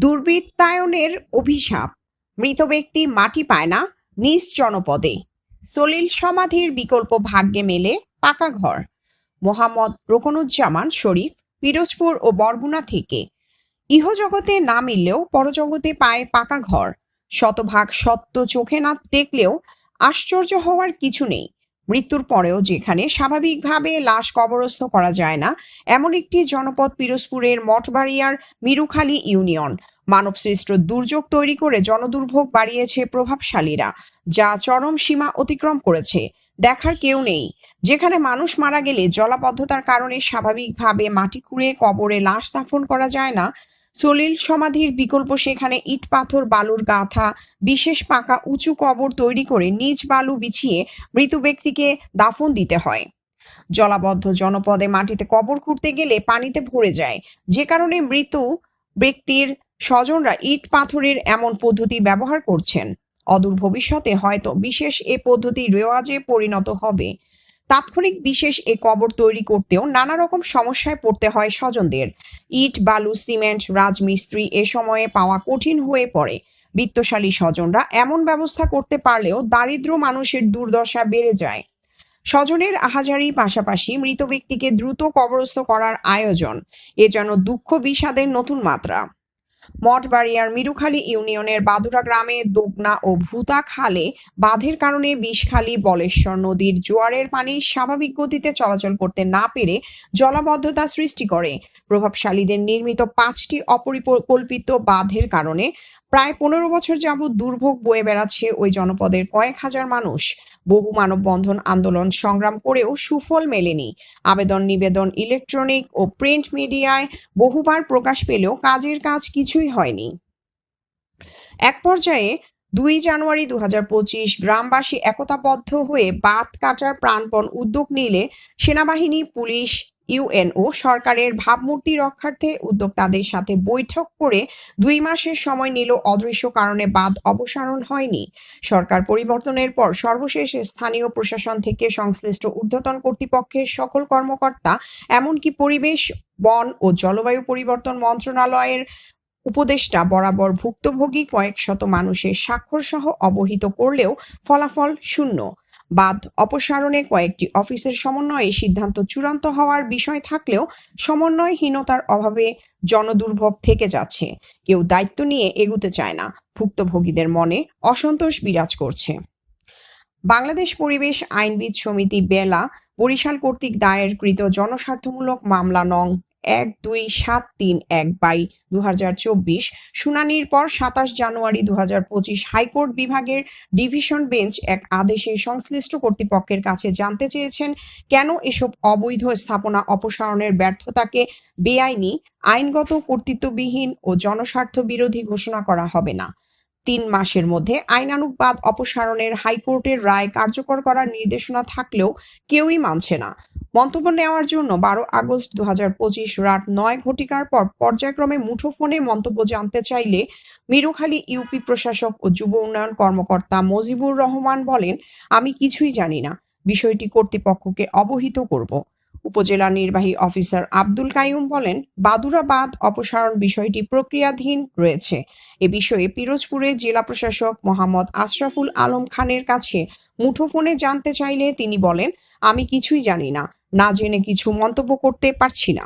দুর্বৃত্তায়নের অভিশাপ। মৃত ব্যক্তি মাটি পায় না, নিজ জনপদে। সলিল সমাধির বিকল্প ভাগ্যে মেলে পাকা ঘর। মোহাম্মদ রোকনুজ্জামান শরীফ পিরোজপুর ও বরগুনা থেকে। ইহজগতে না মিললেও পরজগতে পায় পাকা ঘর। শতভাগ সত্য চোখে না দেখলেও আশ্চর্য হওয়ার কিছু নেই। মৃত্যুর পরেও যেখানে স্বাভাবিকভাবে লাশ কবরস্থ করা যায় না, এমন একটি জনপদ পিরোজপুরের মঠবাড়িয়ার মিরুখালী ইউনিয়ন। মানবসৃষ্ট দুর্যোগ তৈরি করে জনদুর্ভোগ বাড়িয়েছে প্রভাবশালীরা, যা চরম সীমা অতিক্রম করেছে। দেখার কেউ নেই, যেখানে মানুষ মারা গেলে জলাবদ্ধতার কারণে স্বাভাবিকভাবে মাটি খুঁড়ে কবরে লাশ দাফন করা যায় না সলিল সমাধির বিকল্প সেখানে ইট পাথর, বালুর গাথা, বিশেষ পাকা উঁচু কবর তৈরি করে নিজ বালু বিছিয়ে মৃত ব্যক্তিকে দাফন দিতে হয়। জলাবদ্ধ জনপদে মাটিতে কবর খুঁড়তে গেলে পানিতে ভরে যায়। যে কারণে মৃত ব্যক্তির স্বজনরা ইট পাথরের এমন পদ্ধতি ব্যবহার করছেন। অদূর ভবিষ্যতে হয়তো বিশেষ এ পদ্ধতি রেওয়াজে পরিণত হবে। তাৎক্ষণিক বিশেষ এ কবর তৈরি করতেও নানা রকম সমস্যায় পড়তে হয় স্বজনদের। ইট, বালু, সিমেন্ট, রাজমিস্ত্রি এ সময়ে পাওয়া কঠিন হয়ে পড়ে। বিত্তশালী স্বজনরা এমন ব্যবস্থা করতে পারলেও দারিদ্র মানুষের দুর্দশা বেড়ে যায়। স্বজনের আহাজারি পাশাপাশি মৃত ব্যক্তিকে দ্রুত কবরস্থ করার আয়োজন, এ যেন দুঃখ বিষাদের নতুন মাত্রা। মঠবাড়িয়ার মিরুখালী ইউনিয়নের বাদুরা গ্রামে দোগনা ও ভূতা খালে বাঁধের কারণে বিষখালী, বলেশ্বর নদীর জোয়ারের পানি স্বাভাবিক গতিতে চলাচল করতে না পেরে জলাবদ্ধতা সৃষ্টি করে। প্রভাবশালীদের নির্মিত পাঁচটি অপরিকল্পিত বাঁধের কারণে প্রায় পনেরো বছর যাবৎ দুর্ভোগ বয়ে বেড়াচ্ছে ওই জনপদের কয়েক হাজার মানুষ। বহু মানববন্ধন আন্দোলন সংগ্রাম করেও সুফল মেলেনি। আবেদন, নিবেদন, ইলেকট্রনিক ও প্রিন্ট মিডিয়ায় বহুবার প্রকাশ পেলেও কাজের কাজ কিছুই হয়নি। এক পর্যায়ে দুই জানুয়ারি দু হাজার পঁচিশ গ্রামবাসী একতাবদ্ধ হয়ে বাঁধ কাটার প্রাণপণ উদ্যোগ নিলে সেনাবাহিনী, পুলিশ ইউএনও সরকারের ভাবমূর্তি রক্ষার্থে উদ্যোক্তাদের সাথে বৈঠক করে দুই মাসের সময় নিল অদৃশ্য কারণে বাদ অপসারণ হয়নি। সরকার পরিবর্তনের পর সর্বশেষ স্থানীয় প্রশাসন থেকে সংশ্লিষ্ট ঊর্ধ্বতন কর্তৃপক্ষের সকল কর্মকর্তা, এমনকি পরিবেশ, বন ও জলবায়ু পরিবর্তন মন্ত্রণালয়ের উপদেষ্টা বরাবর ভুক্তভোগী কয়েক শত মানুষের স্বাক্ষর সহ অবহিত করলেও ফলাফল শূন্য। বাদ অপসারণে কয়েকটি অফিসের সমন্বয়ে সিদ্ধান্ত চূড়ান্ত হওয়ার বিষয় থাকলেও সমন্বয়হীনতার অভাবে জনদুর্ভোগ থেকে যাচ্ছে। কেউ দায়িত্ব নিয়ে এগুতে চায় না, ভুক্তভোগীদের মনে অসন্তোষ বিরাজ করছে। বাংলাদেশ পরিবেশ আইনবিদ সমিতি বেলা বরিশাল কর্তৃক দায়েরকৃত জনস্বার্থমূলক মামলা নং এক দুই সাত তিন এক বাই দু হাজার চব্বিশ। শুনানির পর সাতাশ জানুয়ারি দু হাজার পঁচিশ হাইকোর্ট বিভাগের ডিভিশন বেঞ্চ এক আদেশে সংশ্লিষ্ট কর্তৃপক্ষের কাছে জানতে চেয়েছেন, কেন এসব অবৈধ স্থাপনা অপসারণের ব্যর্থতাকে বেআইনি, আইনগত কর্তৃত্ববিহীন ও জনস্বার্থ বিরোধী ঘোষণা করা হবে না। তিন মাসের মধ্যে আইনানুগ বাদ অপসারণের হাইকোর্টের রায় কার্যকর করার নির্দেশনা থাকলেও কেউই মানছে না। মন্তব্য নেওয়ার জন্য বারো আগস্ট দু রাত নয় ঘটিকার পর পর্যায়ক্রমে মুঠোফোনে মন্তব্য জানতে চাইলে মিরুখালী ইউপি প্রশাসক ও যুব উন্নয়ন কর্মকর্তা মজিবুর রহমান বলেন, আমি কিছুই জানি না। বিষয়টি কর্তৃপক্ষকে অবহিত করব। উপজেলা নির্বাহী অফিসার আব্দুল কাইম বলেন বাদুরা বাঁধ অপসারণ বিষয়টি প্রক্রিয়াধীন রয়েছে। এ বিষয়ে পিরোজপুরে জেলা প্রশাসক মোহাম্মদ আশরাফুল আলম খানের কাছে মুঠোফোনে জানতে চাইলে তিনি বলেন, আমি কিছুই জানি না। না জেনে কিছু মন্তব্য করতে পারছি না।